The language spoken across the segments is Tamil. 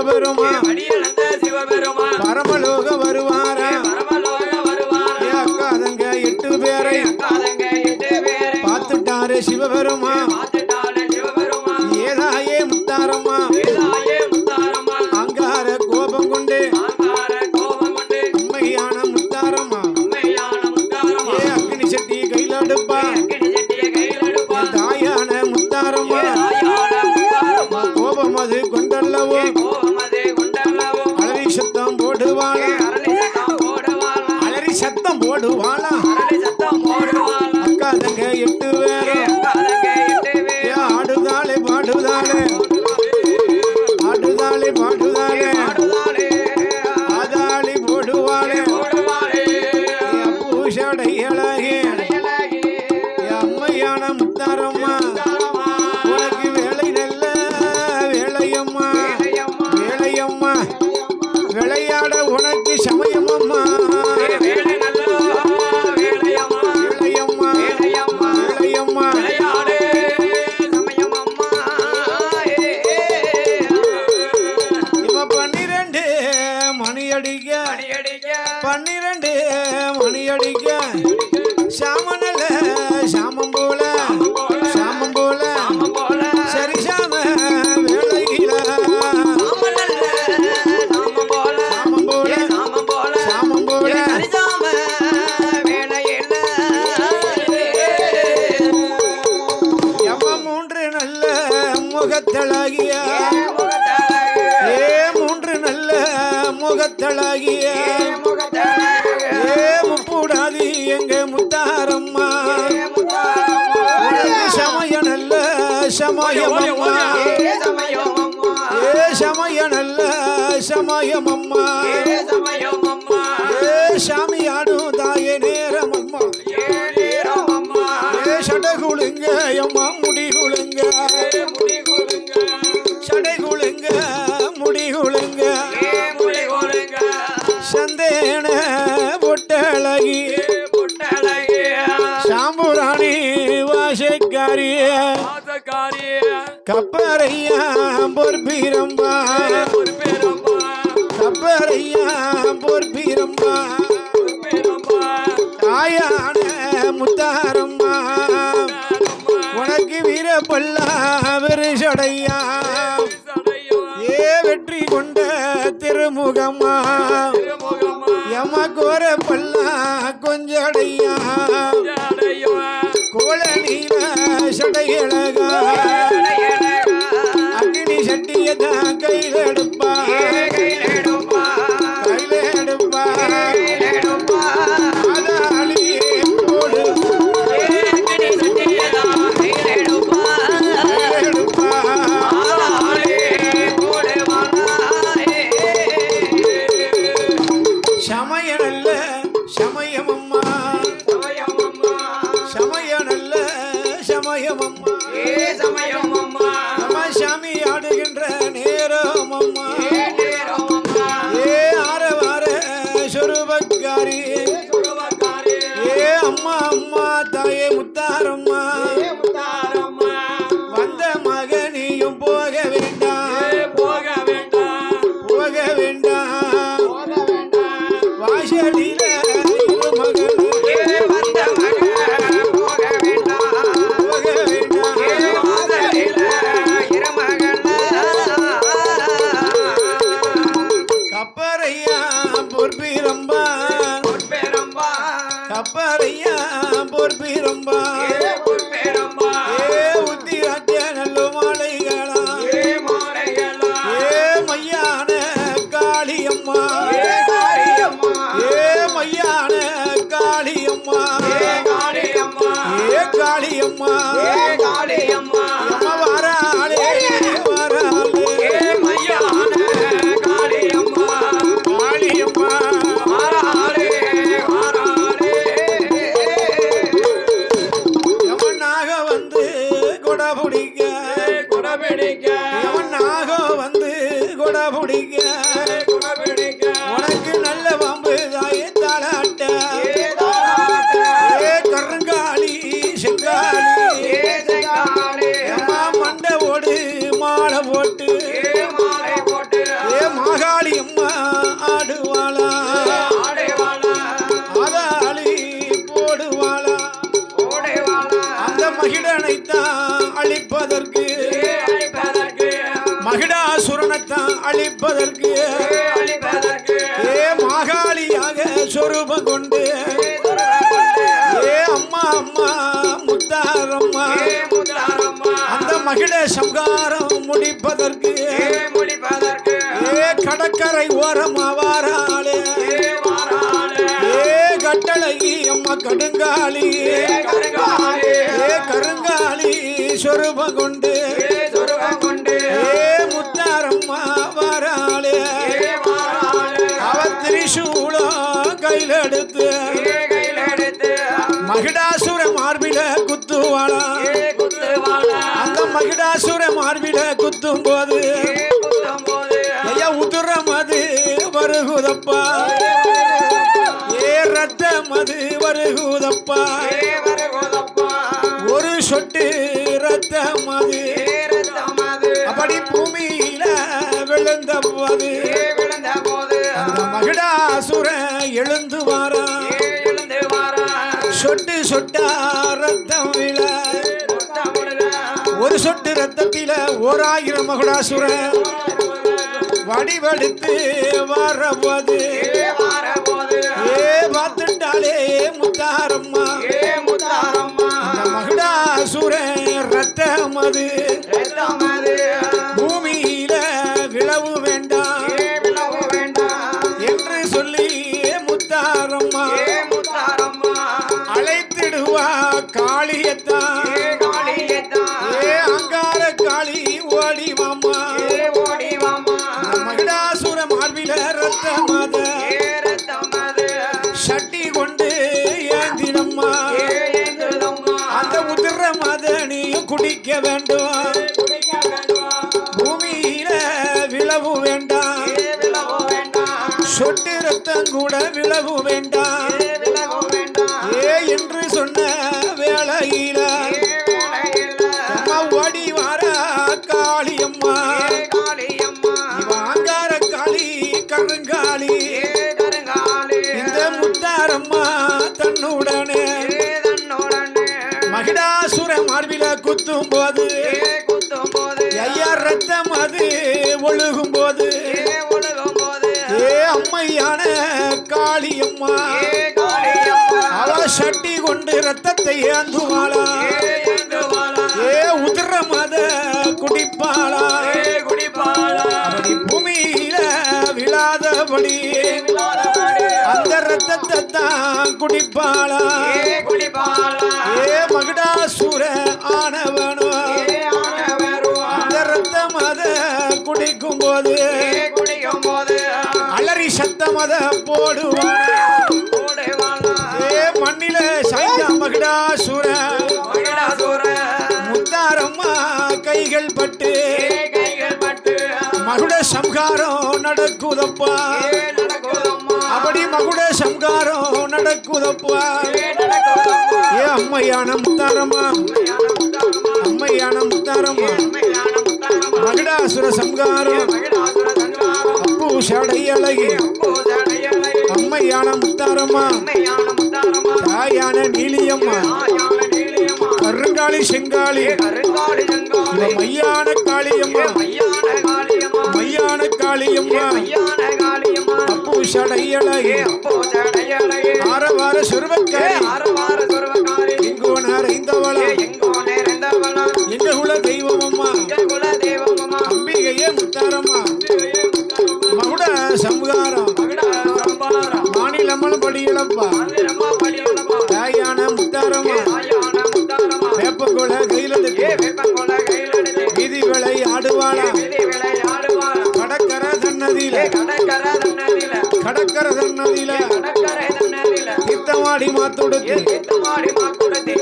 சிவபெருமா முகத்தழகிய. ஏ மூன்று நல்ல முகத்தழகிய. ஏ முப்புடாதி எங்க முத்தாரம்மா. சமய நல்ல சமயமம்மா. ஏ சமய நல்ல சமயமம்மா. ஏ சாமி ஆடும் தாயே நேரமம்மா. ஏ சடகுளுங்க அம்மா மாதக்காரிய மாதக்காரிய கப்பரையா பொற்பீரம்பா. பொற்பீரம்பா கப்பரையா பொற்பீரம்பா. பொற்பீரம்பா தாயான முத்தாரம்மா. உனக்கு வீர பல்லா வெறிசடையா ஏ வெற்றி கொண்ட திருமுகம்மா. எம கோர பல்லா கொஞ்சடையா கோல சடையழகா. தாயே முத்தாரம்மா. வந்த மகனியும் போக வேண்டாம் போக வேண்டாம் போக வேண்டாம் வாசலில கப்பரையா அப்பறையா பொற்பெரும்பா பொற்பெரும்பா ஏ உத்திராட்டிய நல்ல மாலைகளா. ஏ மையான காளியம்மா. ஏ மையான காளியம்மா. ஏ காளியம்மா. ஏ காளியம்மா. அழிப்பதற்கு. மகிடாசுரனைத்தான் அழிப்பதற்கு. ஏ மாகாளியாக சொரூபம் கொண்டு. ஏ அம்மா அம்மா முத்தாரம்மா. அந்த மகிழ சங்காரம் முடிப்பதற்கு. ஏ கடற்கரை ஓரம் அவாராளே ஏ கட்டளகி அம்மா கடுங்காளி சொரூபம் கொண்டு கொண்டு முத்தாரம்மா வாராளே. வாராளே. அவ திரிசூலம் கையில் எடுத்து கையில் எடுத்து மகிடாசுர மார்பில குத்துவாளா. அந்த மகிடாசுர மார்பில குத்தும் போது ஐயா உதுரம் அது வருகுதப்பா. ஏ ரத்தம் அது வருகோதப்பா. ஒரு சொட்டு போது விழுந்த போது அந்த மகிடாசுர எழுந்து வாரா. எழுந்து வாரா. சொட்டு சொட்டா ரத்தம் விழ. ஒரு சொட்டு ரத்தத்தில ஓர் ஆயிரம் மகுடாசுர வடிவெடுத்து வரவது. வார போது ஏ பார்த்துட்டாலே முத்தாரம்மா. மகுடாசுர ரத்தம் அது. ரத்தமது அழைத்திடுவா காளியத்தான். ஏ அங்கார காளி ஓடி மாமா ஏ ஓடி வாமா மகிடாசுர மார்பில ஏ ரத்தமது சட்டி கொண்டு ஏந்தினம்மா. ஏ எங்குதம்மா அந்த உதிர குடிக்க வேண்டும் குடிக்க வேண்டும் பூமியில விழவு வேண்டாம். சொட்டு ரத்தம் கூட விழவு வேண்டாம். குத்தும் போது ஏ குத்தும் போது ஐயா ரத்தம் அது ஒழுகும் போது ஏ ஒழுகும் போது ஏ அம்மையான காளியம்மா. அவ சட்டி கொண்டு ரத்தத்தை ஏந்துவாளா. ஏ உதிர மத குடிப்பாளா. குடிப்பாளா. பூமியில விழாதபடி அந்த ரத்தத்தை தான் குடிப்பாளா. குடிப்பாளா. மகிடாசுர ஆனவனோ. அந்த ரத்தம் அத குடிக்கும் போது குடிக்கும் போது அலறி சத்தம் அத போடுவான். ஏ மண்ணில சாய்ந்த மகிடாசுர முத்தாரம்மா கைகள் பட்டு. ஏ கைகள் பட்டு. மகுட சம்ஹாரம் நடக்குதப்பா. அப்படி மகுட சம்ஹாரம் நடக்குதப்பா. அம்மையான முத்தாரம்மா அம்மையான முத்தாரம்மா மகிடாசுர சம்ஹாரம் மகிழாசுர சங்காரம். அப்பு சடை அழகி அம்மையான முத்தாரம்மா தாயான நீலியம்மா. யான நீலியம்மா கருங்காளி செங்காளி மையான காளியம்மா. மையான காளியம்மா. மையான காளியம்மா மையான காளியம்மா சடை அழகி ஆரவார சுருவக்காரி படியிலப்பா தாயான முத்தாரம்மா. வெப்பங்கொல கையிலெடுத்து. வீதி விளை ஆடுவாளா? கடற்கரை தன்னதியில ஏ கடற்கரை தன்னதில தீர்த்தமாடி மாத்துடுத்து.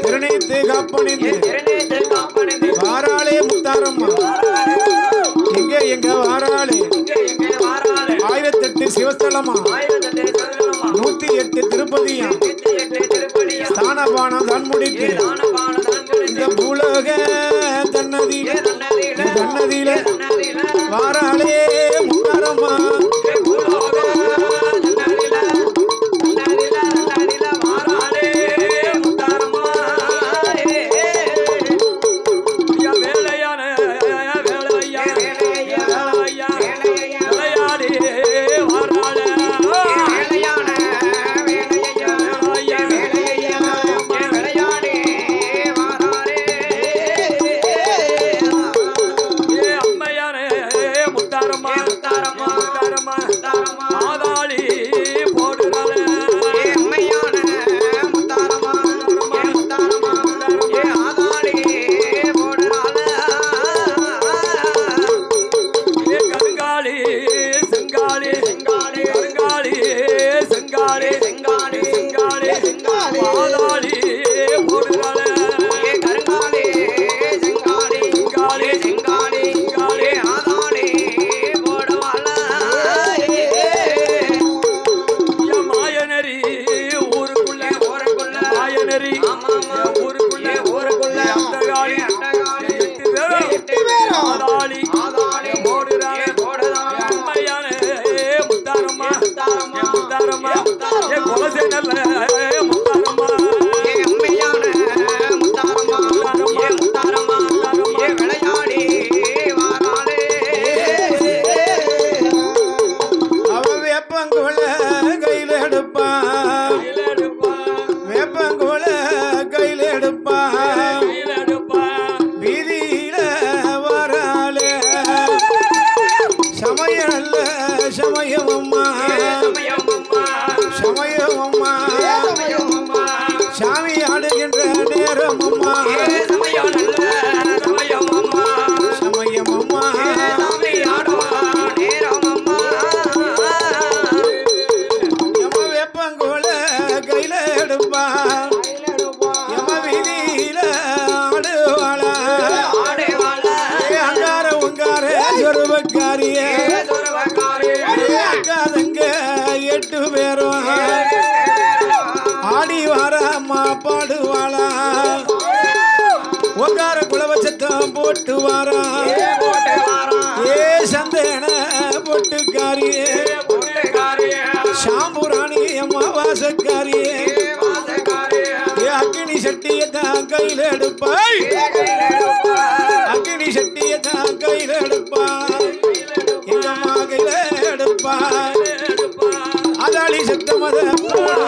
திருநீத்து காப்பணிந்து. வாராளே முத்தாரம்மா. எங்க எங்க வாராளே. ஆயிரத்தெட்டு சிவஸ்தலமா ஸ்தானபானம் தான் முடித்து தானபான தான்குடித்து இந்த பூலோக தன்னதியில தன்னதியில. வாராளே ಮಾತ ಗೋಸೆನಲ್ಲ துறவக்காரிய அடியாக்காதங்க எட்டு பேரும். ஆடி வாராமா பாடுவாளா. உங்கார குலவச்சத்தம் போட்டு வாரா ஏ சந்தேன பொட்டுக்காரியே. சாம்புராணி அம்மா வாசக்காரியே. அக்னி சட்டியை கையில் எடுப்பாய். مذهبنا